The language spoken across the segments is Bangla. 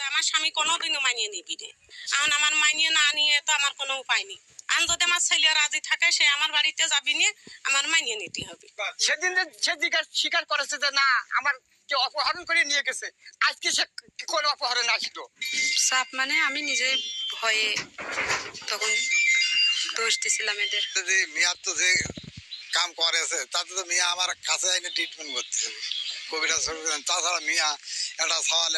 তো আমার স্বামী কোনোদিনও মানিয়ে নিবি রে এখন আমার মানিয়ে না নিয়ে তো আমার কোনো উপায় নেই। আমি যদি আমার ছেলে রাজি থাকে সে আমার বাড়িতে যাবি নিয়ে আমার মানিয়ে নিতে হবে। সেদিন যে সে স্বীকার করেছে যে না আমার কে অপহরণ করে নিয়ে গেছে। আজকে সে কি করে অপহরণ আসলো? সাপ মানে আমি নিজে ভয়ে তখন দোষ দিছিলাম এদের। যদি মিয়া তো যে কাম করেছে তাতে তো মিয়া আমার কাছে আইনে ট্রিটমেন্ট করতে হবে কবিরাজ তাছাড়া মিয়া একটা সওয়াল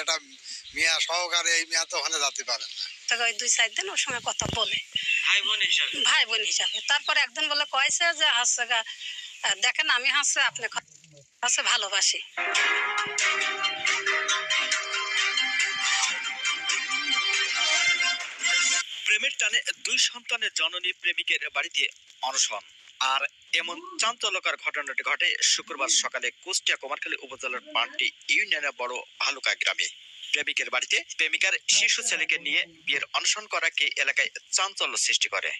মিয়া সহকারে এই মিয়া তো ওখানে যেতে পারে না। তাকে ওই দুই চার দিন ওর সঙ্গে কথা বলে। ভাই বোন হিসাবে? ভাই বোন হিসাবে। তারপরে একদিন বলে কয়েছে যে হাসছে দেখেন আমি হাসছে আপনি হাসছে ভালোবাসি। প্রেমের টানে দুই সন্তানের জননী প্রেমিকের বাড়িতে অনশন। আর এমন চাঞ্চল্যকর ঘটনাটি ঘটে শুক্রবার সকালে কুষ্টিয়া কুমারখালী উপজেলার পান্টি ইউনিয়নের বড় ভালুকা গ্রামে। প্রেমিকের বাড়িতে প্রেমিকার শিশু ছেলেকে নিয়ে বিয়ের অনশন করাকে এলাকায় চাঞ্চল্য সৃষ্টি করে।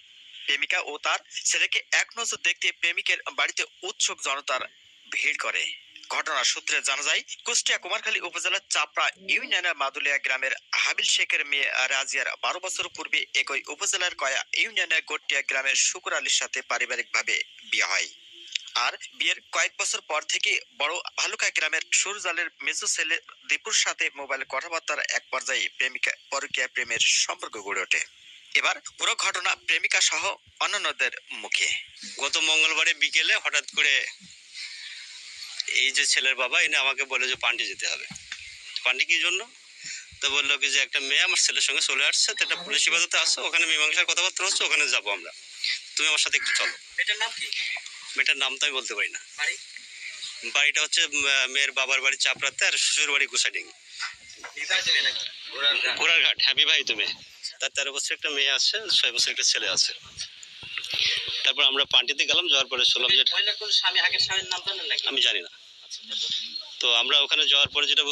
প্রেমিকা ও তার ছেলেকে এক নজর দেখতে প্রেমিকের বাড়িতে উৎসুক জনতার ভিড় করে। ঘটনার সূত্রে জানা যায়, কুষ্টিয়া কুমারখালী উপজেলার চাপড়া ইউনিয়নের মাদুলিয়া গ্রামের হাবিল শেখের মেয়ে রাজিয়ার বারো বছর পূর্বে একই উপজেলার কয়া ইউনিয়নের গটিয়া গ্রামের শুকুর আলীর সাথে পারিবারিকভাবে বিয়ে হয়। আর বিয়ের কয়েক বছর পর থেকে বড় ভালুকা গ্রামের সুরজালের মেজো ছেলে দীপুর সাথে মোবাইল কথাবার্তার এক পর্যায়ে প্রেমিকা পরকীয়া প্রেমের সম্পর্ক গড়ে ওঠে। এবার পুরো ঘটনা প্রেমিকা সহ অন্যান্যদের মুখে। গত মঙ্গলবারে বিকেলে হঠাৎ করে এই যে ছেলের বাবা, এনে আমাকে বলে যে পান্ডি যেতে হবে। পান্ডি কি জন্য? তো বলল কি যে একটা মেয়ে আমার ছেলের সঙ্গে চলে আসছে তো একটা পুলিশ হেফাজতে আসছে ওখানে মীমাংসার কথাবার্তা হচ্ছে ওখানে যাব আমরা। তুমি আমার সাথে একটু চলো। এটার নাম কি? মেয়েটার নাম তো আমি বলতে পারি না। বাড়িটা হচ্ছে মেয়ের বাবার বাড়ি চাপড়াতে আর শ্বশুর বাড়ি গুসাডিং ঘোড়ারঘাট হ্যাঁ বিবাহিত মেয়ে। তার তেরো বছর একটা মেয়ে আছে ছয় বছর একটা ছেলে আছে। তারপর আমরা পান্টিতে গেলাম যাওয়ার পরে শুনলাম যে আমি জানি না। তো আমরা ওখানে যাওয়ার পরে যেটা